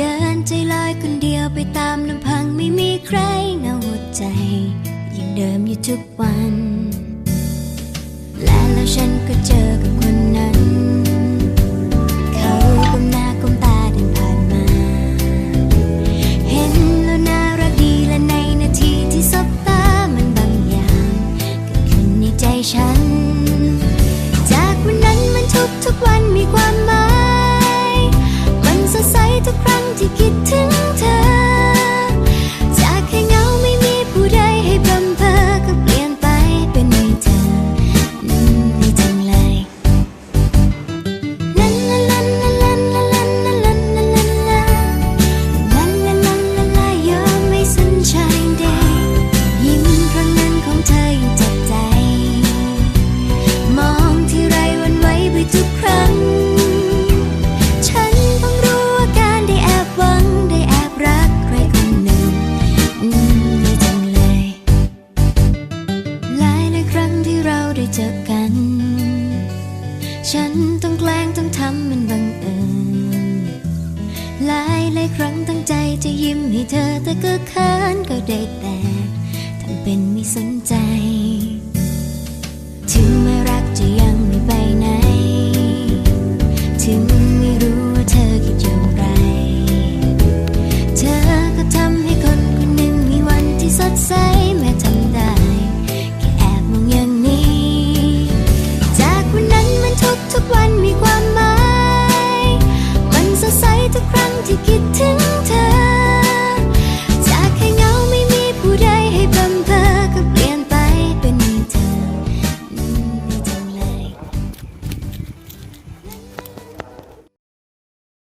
เดินใจลอยคนเดียวไปตามลำพังไม่มีใครเงาหัวใจยังเดิมอยู่ทุกวัน และแล้วฉันก็เจอกับคน 어디 깃은 ฉันต้องแกล้งต้องทำมันบังเอิญหลายหลายครั้งตั้งใจจะยิ้มให้เธอแต่ก็เขินก็ได้แต่ทำเป็นไม่สนใจ